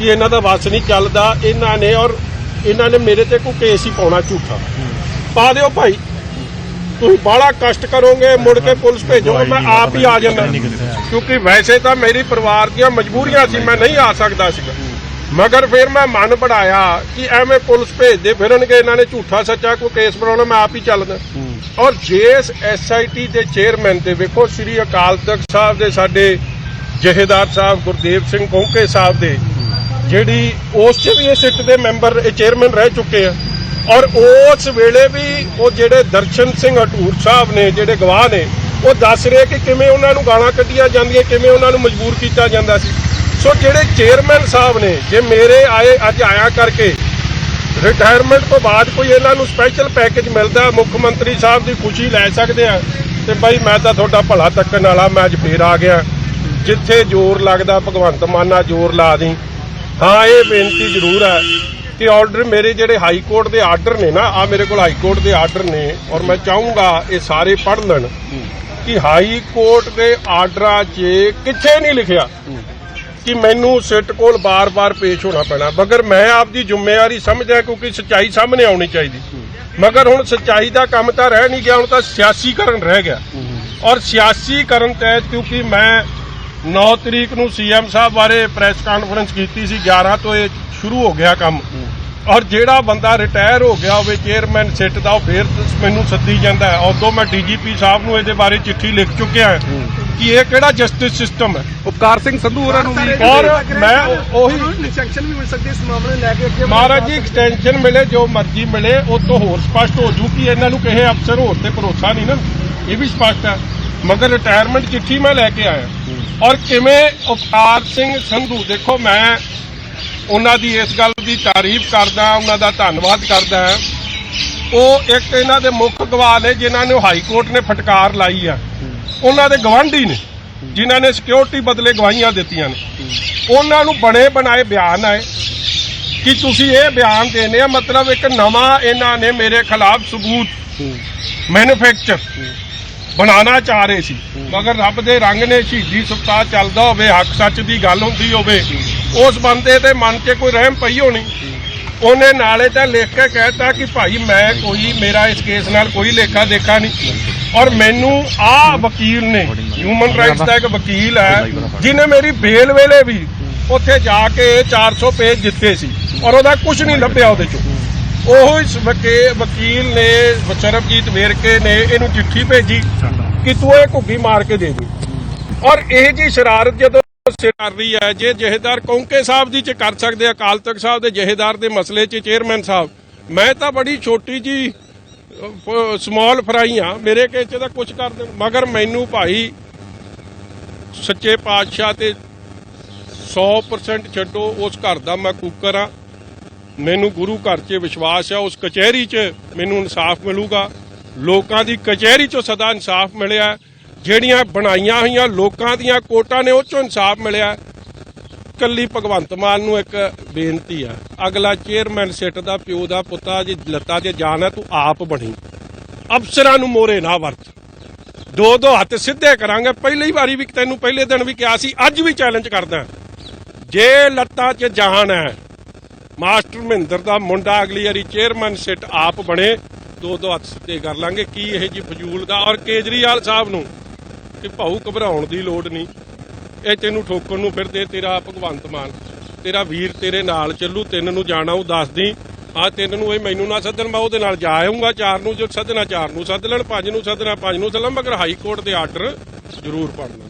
ਕਿ ਇਹਨਾਂ ਦਾ ਵੱਸ ਨਹੀਂ ਚੱਲਦਾ, ਇਹਨਾਂ ਨੇ ਔਰ ਇਹਨਾਂ ਨੇ ਮੇਰੇ ਤੇ ਕੋਈ ਕੇਸ ਹੀ ਪਾਉਣਾ ਝੂਠਾ। ਪਾ ਦਿਓ ਭਾਈ। ਤੁਸੀਂ ਬਾਹਲਾ ਕਸ਼ਟ ਕਰੋਗੇ, ਮੁੜ ਕੇ ਪੁਲਿਸ ਭੇਜੋਗੇ, ਮੈਂ ਆਪ ਹੀ ਆ ਜਾਂਦਾ। ਕਿਉਂਕਿ ਵੈਸੇ ਤਾਂ ਮੇਰੀ ਪਰਿਵਾਰ ਦੀਆਂ ਮਜਬੂਰੀਆਂ ਸੀ, ਮੈਂ ਨਹੀਂ ਆ ਸਕਦਾ ਸੀਗਾ। ਮਗਰ ਫਿਰ ਮੈਂ ਮਨ ਬਣਾਇਆ ਕਿ ਐਵੇਂ ਪੁਲਿਸ ਭੇਜਦੇ ਫਿਰਨਗੇ ਇਹਨਾਂ ਨੇ ਝੂਠਾ ਸੱਚਾ ਕੋਈ ਕੇਸ ਬਣਾਉਣਾ, ਮੈਂ ਆਪ ਹੀ ਚੱਲਦਾ। ਔਰ ਜੇਸ ਐਸਆਈਟੀ ਦੇ ਚੇਅਰਮੈਨ ਤੇ ਵੇਖੋ, ਸ੍ਰੀ ਅਕਾਲ ਤਖਤ ਸਾਹਿਬ ਦੇ ਸਾਡੇ ਜਹੇਦਾਰ ਸਾਹਿਬ ਗੁਰਦੇਵ ਸਿੰਘ ਕੌਂਕੇ ਸਾਹਿਬ ਦੇ ਜਿਹੜੀ ਉਸ ਚ ਵੀ ਇਹ ਸਿੱਟ ਦੇ ਮੈਂਬਰ, ਇਹ ਚੇਅਰਮੈਨ ਰਹਿ ਚੁੱਕੇ ਆ। ਔਰ ਉਸ ਵੇਲੇ ਵੀ ਉਹ ਜਿਹੜੇ ਦਰਸ਼ਨ ਸਿੰਘ ਹਟੂਰ ਸਾਹਿਬ ਨੇ, ਜਿਹੜੇ ਗਵਾਹ ਨੇ, ਉਹ ਦੱਸ ਰਹੇ ਕਿ ਕਿਵੇਂ ਉਹਨਾਂ ਨੂੰ ਗਾਲਾਂ ਕੱਢੀਆਂ ਜਾਂਦੀਆਂ, ਕਿਵੇਂ ਉਹਨਾਂ ਨੂੰ ਮਜਬੂਰ ਕੀਤਾ ਜਾਂਦਾ ਸੀ। ਸੋ ਜਿਹੜੇ ਚੇਅਰਮੈਨ ਸਾਹਿਬ ਨੇ, ਜੇ ਮੇਰੇ ਆਏ ਅੱਜ ਆਇਆ ਕਰਕੇ ਰਿਟਾਇਰਮੈਂਟ ਤੋਂ ਬਾਅਦ ਕੋਈ ਇਹਨਾਂ ਨੂੰ ਸਪੈਸ਼ਲ ਪੈਕੇਜ ਮਿਲਦਾ, ਮੁੱਖ ਮੰਤਰੀ ਸਾਹਿਬ ਦੀ ਖੁਸ਼ੀ ਲੈ ਸਕਦੇ ਆ, ਤੇ ਬਾਈ ਮੈਂ ਤਾਂ ਤੁਹਾਡਾ ਭਲਾ ਤੱਕਣ ਵਾਲਾ, ਮੈਂ ਅੱਜ ਫੇਰ ਆ ਗਿਆ। ਜਿੱਥੇ ਜ਼ੋਰ ਲੱਗਦਾ, ਭਗਵੰਤ ਮਾਨਾ ਜ਼ੋਰ ਲਾ ਦੀ ਹਾਂ, ਇਹ ਬੇਨਤੀ ਜ਼ਰੂਰ ਹੈ ਕਿ ਆਰਡਰ ਮੇਰੇ ਜਿਹੜੇ ਹਾਈ ਕੋਰਟ ਦੇ ਆਰਡਰ ਨੇ ਨਾ ਆ ਮੇਰੇ ਕੋਲ ਹਾਈ ਕੋਰਟ ਦੇ ਆਰਡਰ ਨੇ ਔਰ ਮੈਂ ਚਾਹੂੰਗਾ ਇਹ ਸਾਰੇ ਪੜ੍ਹ ਲੈਣ ਕਿ ਹਾਈ ਕੋਰਟ ਦੇ ਆਰਡਰਾਂ 'ਚ ਕਿੱਥੇ ਨਹੀਂ ਲਿਖਿਆ ਕਿ ਮੈਨੂੰ ਸਿੱਟ ਕੋਲ ਬਾਰ-ਬਾਰ ਪੇਸ਼ ਹੋਣਾ ਪੈਣਾ। ਮਗਰ ਮੈਂ ਆਪਦੀ ਜ਼ਿੰਮੇਵਾਰੀ ਸਮਝਦਾ ਕਿਉਂਕਿ ਸੱਚਾਈ ਸਾਹਮਣੇ ਆਉਣੀ ਚਾਹੀਦੀ। ਮਗਰ ਹੁਣ ਸੱਚਾਈ ਦਾ ਕੰਮ ਤਾਂ ਰਹਿ ਨਹੀਂ ਗਿਆ, ਹੁਣ ਤਾਂ ਸਿਆਸੀਕਰਨ ਰਹਿ ਗਿਆ। ਔਰ ਸਿਆਸੀਕਰਨ ਤਹਿਤ ਕਿਉਂਕਿ ਮੈਂ 9 ਤਰੀਕ ਨੂੰ ਸੀਐਮ ਸਾਹਿਬ ਬਾਰੇ ਪ੍ਰੈਸ ਕਾਨਫਰੰਸ ਕੀਤੀ ਸੀ 11 ਤੋਂ ਇਹ ਸ਼ੁਰੂ ਹੋ ਗਿਆ ਕੰਮ। ਔਰ ਜਿਹੜਾ ਬੰਦਾ ਰਿਟਾਇਰ ਹੋ ਗਿਆ ਹੋਵੇ ਚੇਅਰਮੈਨ ਸਿੱਟ ਦਾ ਉਹ ਫੇਰ ਮੈਨੂੰ ਸੱਦੀ ਜਾਂਦਾ ਹੈ। ਉਦੋਂ ਮੈਂ ਡੀਜੀਪੀ ਸਾਹਿਬ ਨੂੰ ਇਹਦੇ ਬਾਰੇ ਚਿੱਠੀ ਲਿਖ ਚੁੱਕਿਆ ਹਾਂ ਕਿ ਇਹ ਕਿਹੜਾ ਜਸਟਿਸ ਸਿਸਟਮ ਹੈ। ਉਪਕਾਰ ਸਿੰਘ ਸੰਧੂ ਹੋਰਾਂ ਨੂੰ ਵੀ ਔਰ ਮੈਂ ਉਹੀ ਇਨਸਟਰਕਸ਼ਨ ਵੀ ਮਿਲ ਸਕਦੀ ਹੈ ਇਸ ਮਾਮਲੇ ਨੂੰ ਲੈ ਕੇ ਅੱਗੇ ਮਹਾਰਾਜ ਜੀ ਐਕਸਟੈਂਸ਼ਨ ਮਿਲੇ ਜੋ ਮਰਜ਼ੀ ਮਿਲੇ ਉਹ ਤੋਂ ਹੋਰ ਸਪਸ਼ਟ ਹੋ ਜੂ ਕਿ ਇਹਨਾਂ ਨੂੰ ਕਿਸੇ ਅਫਸਰ ਹੋਰ ਤੇ ਭਰੋਸਾ ਨਹੀਂ ਨਾ। ਇਹ ਵੀ ਸਪਸ਼ਟ ਹੈ। ਮਗਰ ਰਿਟਾਇਰਮੈਂਟ ਚਿੱਠੀ ਮੈਂ ਲੈ ਕੇ ਆਇਆ। ਔਰ ਕਿਵੇਂ ਉਪਕਾਰ ਸਿੰਘ ਸੰਧੂ ਦੇਖੋ ਮੈਂ ਉਹਨਾਂ ਦੀ ਇਸ ਗੱਲ ਦੀ ਤਾਰੀਫ ਕਰਦਾ ਉਹਨਾਂ ਦਾ ਧੰਨਵਾਦ ਕਰਦਾ ਹਾਂ। ਉਹ ਇੱਕ ਇਹਨਾਂ ਦੇ ਮੁੱਖ ਗਵਾਹ ਨੇ ਜਿਨ੍ਹਾਂ ਨੂੰ ਹਾਈ ਕੋਰਟ ਨੇ ਫਟਕਾਰ ਲਾਈ ਆ। ਉਹਨਾਂ ਦੇ ਗਵਾਂਢੀ ਨੇ ਜਿਨ੍ਹਾਂ ਨੇ ਸਿਕਿਉਰਿਟੀ ਬਦਲੇ ਗਵਾਹੀਆਂ ਦਿੱਤੀਆਂ ਨੇ। ਉਹਨਾਂ ਨੂੰ ਬਣੇ ਬਣਾਏ ਬਿਆਨ ਆਏ ਕਿ ਤੁਸੀਂ ਇਹ ਬਿਆਨ ਦੇਣੇ ਆ ਮਤਲਬ ਇੱਕ ਨਵਾਂ ਇਹਨਾਂ ਨੇ ਮੇਰੇ ਖਿਲਾਫ ਸਬੂਤ ਮੈਨੂਫੈਕਚਰ ਬਣਾਉਣਾ ਚਾਹ ਰਹੇ ਸੀ। ਮਗਰ ਰੱਬ ਦੇ ਰੰਗ ਨੇ ਸ਼ਹੀਦੀ ਸਪਤਾਹ ਚੱਲਦਾ ਹੋਵੇ ਹੱਕ ਸੱਚ ਦੀ ਗੱਲ ਹੁੰਦੀ ਹੋਵੇ ਉਸ ਬੰਦੇ ਦੇ ਮਨ 'ਚ ਕੋਈ ਰਹਿਮ ਪਈ ਹੋਣੀ। ਉਹਨੇ ਨਾਲੇ ਤਾਂ ਲਿਖ ਕੇ ਕਹਿਤਾ ਕਿ ਭਾਈ ਮੈਂ ਕੋਈ ਮੇਰਾ ਇਸ ਕੇਸ ਨਾਲ ਕੋਈ ਲੇਖਾ ਦੇਖਾ ਨਹੀਂ। ਔਰ ਮੈਨੂੰ ਆ ਵਕੀਲ ਨੇ ਹਿਊਮਨ ਰਾਈਟਸ ਦਾ ਇੱਕ ਵਕੀਲ ਹੈ ਜਿਨੇ ਮੇਰੀ ਬੇਲ ਵੇਲੇ ਵੀ ਉੱਥੇ ਜਾ ਕੇ 400 ਪੇਜ ਦਿੱਤੇ ਸੀ। ਔਰ ਉਹਦਾ ਕੁਝ ਨਹੀਂ ਲੱਭਿਆ ਉਹਦੇ ਚੋਂ। ਉਹੋ ਇਸ ਵਕੇ- ਵਕੀਲ ਨੇ ਸਰਬਜੀਤ ਵੇਰਕੇ ਨੇ ਇਹਨੂੰ ਚਿੱਠੀ ਭੇਜੀ ਕਿ ਤੂੰ ਇਹ ਘੁੱਗੀ ਮਾਰ ਕੇ ਦੇ ਦੇ। ਔਰ ਇਹ ਜੀ ਸ਼ਰਾਰਤ ਜਦੋਂ ਸੇ ਕਰ ਰਹੀ ਹੈ ਜੇ ਜਹੇਦਾਰ ਕੌਂਕੇ ਸਾਹਿਬ ਦੀ ਚ ਕਰ ਸਕਦੇ ਆ, ਅਕਾਲ ਤਖਤ ਸਾਹਿਬ ਦੇ ਜਹੇਦਾਰ ਦੇ ਮਸਲੇ 'ਚ ਚੇਅਰਮੈਨ ਸਾਹਿਬ ਮੈਂ ਤਾਂ ਬੜੀ ਛੋਟੀ ਜੀ ਸਮਾਲ ਫਰਾਈ ਆ ਮੇਰੇ ਕੇਸ 'ਚ ਤਾਂ ਕੁਝ ਕਰ ਦੇਣ। ਮਗਰ ਮੈਨੂੰ ਭਾਈ ਸੱਚੇ ਪਾਤਸ਼ਾਹ ਤੇ 100% ਛੱਡੋ ਉਸ ਘਰ ਦਾ ਮੈਂ ਕੁੱਕਰ ਆ ਮੈਨੂੰ ਗੁਰੂ ਘਰ 'ਚ ਵਿਸ਼ਵਾਸ ਹੈ ਉਸ ਕਚਹਿਰੀ 'ਚ ਮੈਨੂੰ ਇਨਸਾਫ ਮਿਲੂਗਾ। ਲੋਕਾਂ ਦੀ ਕਚਹਿਰੀ 'ਚੋਂ ਸਦਾ ਇਨਸਾਫ ਮਿਲਿਆ। ਜਿਹੜੀਆਂ ਬਣਾਈਆਂ ਹੋਈਆਂ ਲੋਕਾਂ ਦੀਆਂ ਕੋਟਾਂ ਨੇ, ਉਹ 'ਚੋਂ ਇਨਸਾਫ ਮਿਲਿਆ। ਕੱਲੀ ਭਗਵੰਤ ਮਾਨ ਨੂੰ ਇੱਕ ਬੇਨਤੀ ਆ, ਅਗਲਾ ਚੇਅਰਮੈਨ ਸਿੱਟ ਦਾ, ਪਿਓ ਦਾ, ਪੁੱਤਾ ਜੇ ਲੱਤਾਂ 'ਚ ਜਾਨ ਹੈ ਤੂੰ ਆਪ ਬਣੀ। ਅਫਸਰਾਂ ਨੂੰ ਮੋਰੇ ਨਾ ਵਰਤ। ਦੋ ਦੋ ਹੱਥ ਸਿੱਧੇ ਕਰਾਂਗੇ। ਪਹਿਲੀ ਵਾਰੀ ਵੀ ਤੈਨੂੰ ਪਹਿਲੇ ਦਿਨ ਵੀ ਕਿਹਾ ਸੀ, ਅੱਜ ਵੀ ਚੈਲੰਜ ਕਰਦਾ। ਜੇ ਲੱਤਾਂ 'ਚ ਜਾਨ ਹੈ ਮਾਸਟਰ ਮਹਿੰਦਰ ਦਾ ਮੁੰਡਾ ਅਗਲੀ ਵਾਰੀ ਚੇਅਰਮੈਨ ਸਿੱਟ ਆਪ ਬਣੇ। ਦੋ ਦੋ ਹੱਥ ਸਿੱਧੇ ਕਰ ਲਾਂਗੇ, ਕੀ ਇਹ ਜੀ ਫਜ਼ੂਲ ਦਾ? ਔਰ ਕੇਜਰੀਵਾਲ ਸਾਹਿਬ ਨੂੰ ਕਿ ਭਾਊ ਘਬਰਾਉਣ ਦੀ ਲੋੜ ਨਹੀਂ। ਇਹ ਤੈਨੂੰ ਠੋਕਣ ਨੂੰ ਫਿਰਦੇ, ਤੇਰਾ ਭਗਵੰਤ ਮਾਨ, ਤੇਰਾ ਵੀਰ ਤੇਰੇ ਨਾਲ ਚੱਲੂ, ਤਿੰਨ ਨੂੰ ਜਾਣਾ, ਉਹ ਦੱਸਦੀ ਆ ਤਿੰਨ ਨੂੰ ਇਹ ਮੈਨੂੰ ਨਾ ਸੱਦਣ, ਮੈਂ ਉਹਦੇ ਨਾਲ ਜਾ ਆਉਂਗਾ ਚਾਰ ਨੂੰ ਜੋ ਸੱਦਣਾ, ਚਾਰ ਨੂੰ ਸੱਦ ਲੈਣ, ਪੰਜ ਨੂੰ ਸੱਦਣਾ, ਪੰਜ ਨੂੰ ਸੱਦਣਾ, ਮਗਰ ਹਾਈ ਕੋਰਟ ਦੇ ਆਰਡਰ ਜ਼ਰੂਰ ਪੜਨਾ